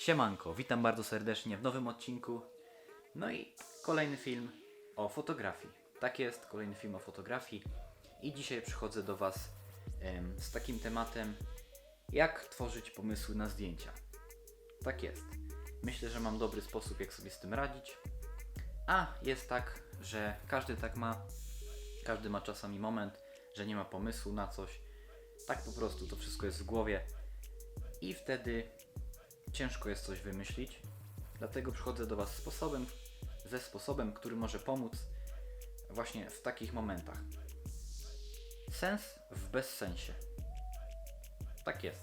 Siemanko, witam bardzo serdecznie w nowym odcinku. No i kolejny film o fotografii. Tak jest, kolejny film o fotografii. I dzisiaj przychodzę do Was em, z takim tematem, jak tworzyć pomysły na zdjęcia. Tak jest. Myślę, że mam dobry sposób, jak sobie z tym radzić. A jest tak, że każdy tak ma. Każdy ma czasami moment, że nie ma pomysłu na coś. Tak po prostu to wszystko jest w głowie. I wtedy ciężko jest coś wymyślić. Dlatego przychodzę do Was sposobem, ze sposobem, który może pomóc właśnie w takich momentach. Sens w bezsensie. Tak jest.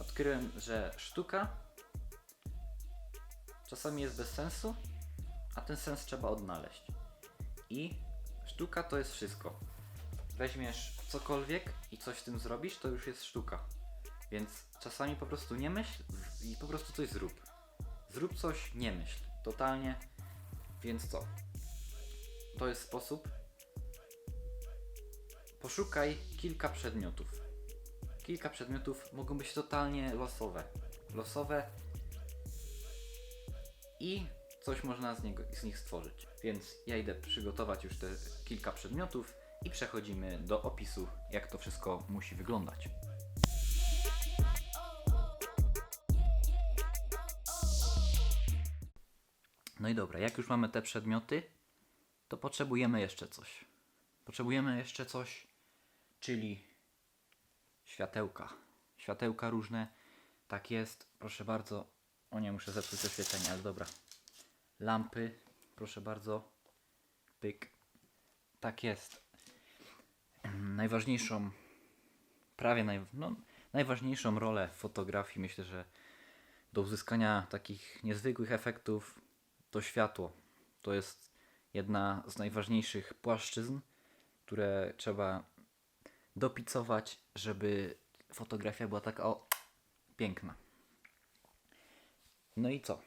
Odkryłem, że sztuka czasami jest bez sensu, a ten sens trzeba odnaleźć. I sztuka to jest wszystko. Weźmiesz cokolwiek i coś z tym zrobisz, to już jest sztuka. Więc czasami po prostu nie myśl i po prostu coś zrób. Zrób coś, nie myśl. Totalnie. Więc co? To jest sposób. Poszukaj kilka przedmiotów. Kilka przedmiotów mogą być totalnie losowe. Losowe i coś można z, niego, z nich stworzyć. Więc ja idę przygotować już te kilka przedmiotów i przechodzimy do opisu, jak to wszystko musi wyglądać. No i dobra, jak już mamy te przedmioty, to potrzebujemy jeszcze coś. Potrzebujemy jeszcze coś, czyli światełka. Światełka różne. Tak jest, proszę bardzo. O nie, muszę zepsuć oświetlenie, ale dobra. Lampy, proszę bardzo. Pyk. Tak jest. Najważniejszą, prawie naj, no, najważniejszą rolę w fotografii myślę, że do uzyskania takich niezwykłych efektów to światło. To jest jedna z najważniejszych płaszczyzn, które trzeba dopicować, żeby fotografia była taka o piękna. No i co?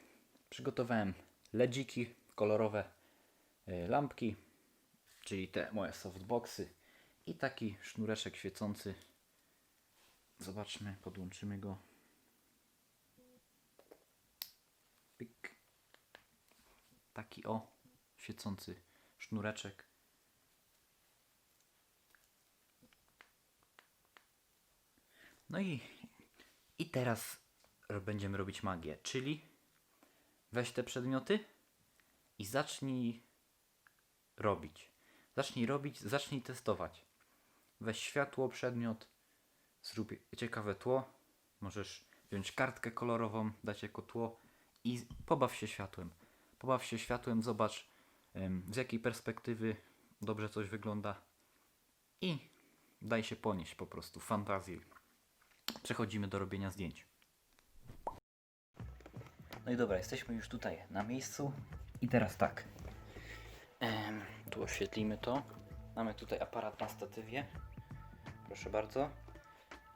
Przygotowałem ledziki, kolorowe y, lampki, czyli te moje softboxy i taki sznureczek świecący. Zobaczmy, podłączymy go. Taki o świecący sznureczek. No i, i teraz będziemy robić magię, czyli weź te przedmioty i zacznij robić. Zacznij robić, zacznij testować. Weź światło, przedmiot, zrób ciekawe tło. Możesz wziąć kartkę kolorową, dać jako tło i pobaw się światłem. Pobaw się światłem, zobacz z jakiej perspektywy dobrze coś wygląda i daj się ponieść po prostu fantazji. Przechodzimy do robienia zdjęć. No i dobra, jesteśmy już tutaj na miejscu. I teraz tak. Em, tu oświetlimy to. Mamy tutaj aparat na statywie. Proszę bardzo.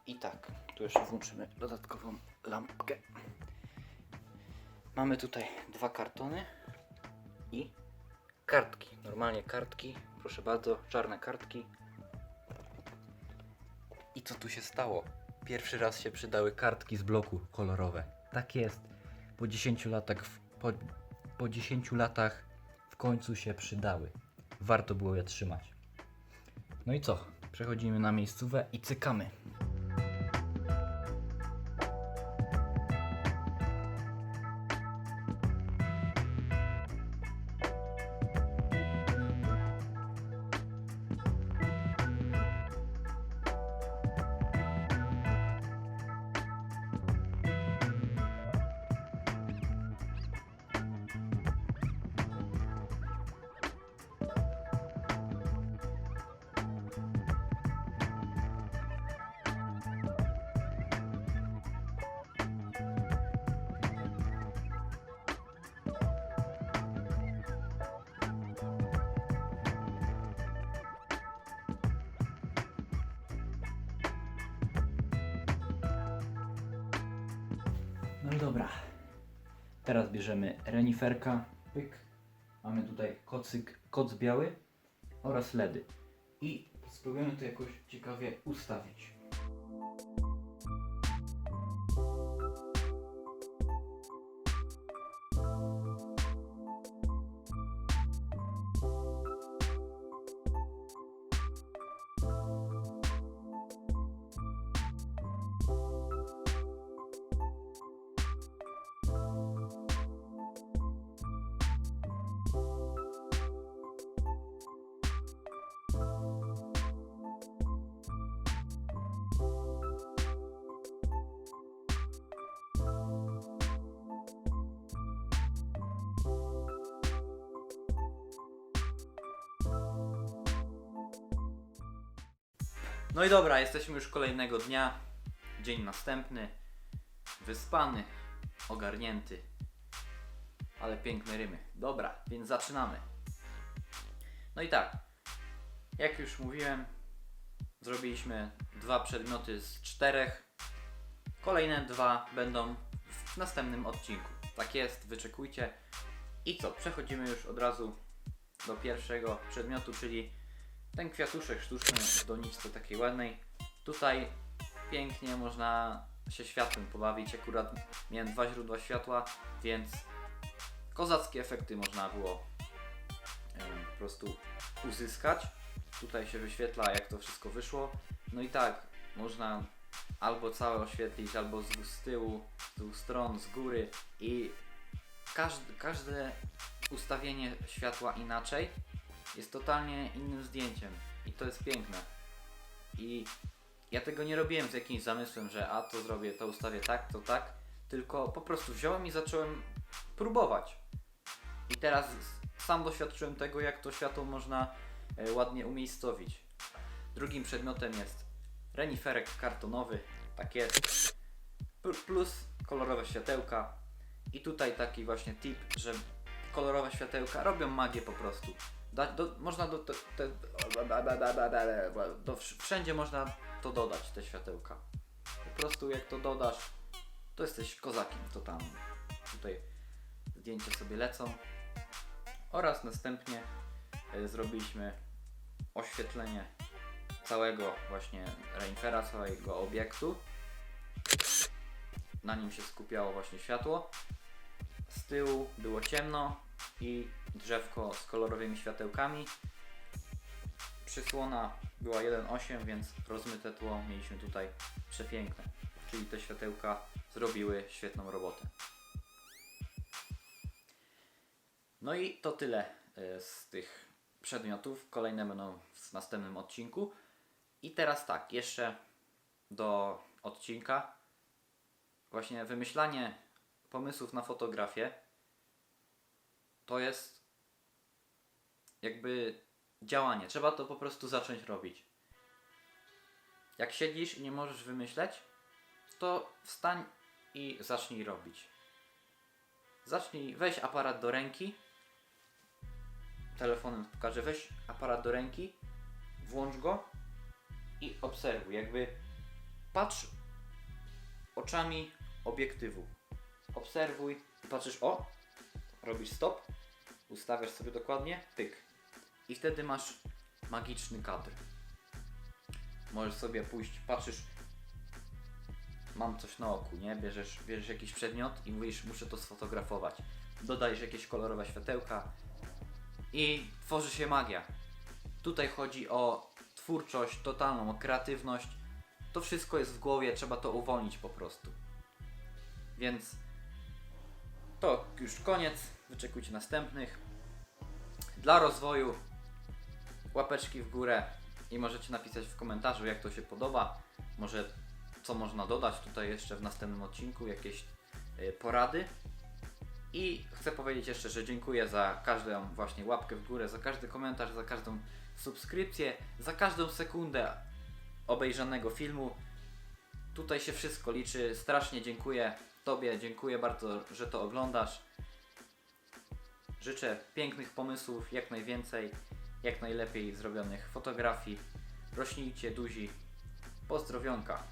I tak, tu jeszcze włączymy dodatkową lampkę. Mamy tutaj dwa kartony i kartki. Normalnie kartki. Proszę bardzo, czarne kartki. I co tu się stało? Pierwszy raz się przydały kartki z bloku kolorowe. Tak jest. Po 10 latach, w, po, po 10 latach w końcu się przydały. Warto było je trzymać. No i co? Przechodzimy na miejscówę i cykamy. No dobra. Teraz bierzemy reniferka, pyk. Mamy tutaj kocyk, koc biały oraz LEDy. I spróbujemy to jakoś ciekawie ustawić. No i dobra, jesteśmy już kolejnego dnia. Dzień następny. Wyspany, ogarnięty. Ale piękne rymy. Dobra, więc zaczynamy. No i tak. Jak już mówiłem, zrobiliśmy dwa przedmioty z czterech. Kolejne dwa będą w następnym odcinku. Tak jest, wyczekujcie. I co, przechodzimy już od razu do pierwszego przedmiotu, czyli ten kwiatuszek sztuczny w doniczce takiej ładnej. Tutaj pięknie można się światłem pobawić. Akurat miałem dwa źródła światła, więc kozackie efekty można było em, po prostu uzyskać. Tutaj się wyświetla jak to wszystko wyszło. No i tak, można albo całe oświetlić, albo z, z tyłu, z dwóch stron, z góry i każde ustawienie światła inaczej jest totalnie innym zdjęciem i to jest piękne. I ja tego nie robiłem z jakimś zamysłem, że a to zrobię, to ustawię tak, to tak, tylko po prostu wziąłem i zacząłem próbować. I teraz sam doświadczyłem tego, jak to światło można e, ładnie umiejscowić. Drugim przedmiotem jest reniferek kartonowy, tak jest, plus kolorowe światełka. I tutaj taki właśnie tip, że kolorowe światełka robią magię po prostu. Da, do, można do, te, te, do, wszędzie można to dodać, te światełka. Po prostu jak to dodasz, to jesteś kozakiem totalnym. Tutaj zdjęcia sobie lecą. Oraz następnie e, zrobiliśmy oświetlenie całego właśnie renifera, całego obiektu. Na nim się skupiało właśnie światło. Z tyłu było ciemno i drzewko z kolorowymi światełkami. Przysłona była 1.8, więc rozmyte tło mieliśmy tutaj przepiękne. Czyli te światełka zrobiły świetną robotę. No i to tyle e, z tych przedmiotów. Kolejne będą w następnym odcinku. I teraz tak, jeszcze do odcinka. Właśnie wymyślanie pomysłów na fotografię to jest jakby działanie. Trzeba to po prostu zacząć robić. Jak siedzisz i nie możesz wymyśleć, to wstań i zacznij robić. Zacznij, weź aparat do ręki. Telefonem pokażę, weź aparat do ręki, włącz go i obserwuj. Jakby patrz oczami obiektywu. Obserwuj patrzysz, o, robisz stop, ustawiasz sobie dokładnie, pyk. I wtedy masz magiczny kadr. Możesz sobie pójść, patrzysz, mam coś na oku, nie? Bierzesz, bierzesz jakiś przedmiot i mówisz, muszę to sfotografować. Dodajesz jakieś kolorowe światełka i tworzy się magia. Tutaj chodzi o twórczość totalną, o kreatywność. To wszystko jest w głowie, trzeba to uwolnić po prostu. Więc to już koniec. Wyczekujcie następnych. Dla rozwoju łapeczki w górę i możecie napisać w komentarzu, jak to się podoba. Może co można dodać tutaj jeszcze w następnym odcinku, jakieś y, porady. I chcę powiedzieć jeszcze, że dziękuję za każdą właśnie łapkę w górę, za każdy komentarz, za każdą subskrypcję, za każdą sekundę obejrzanego filmu. Tutaj się wszystko liczy. Strasznie dziękuję Tobie, dziękuję bardzo, że to oglądasz. Życzę pięknych pomysłów, jak najwięcej, jak najlepiej zrobionych fotografii. Rośnijcie duzi. Pozdrowionka.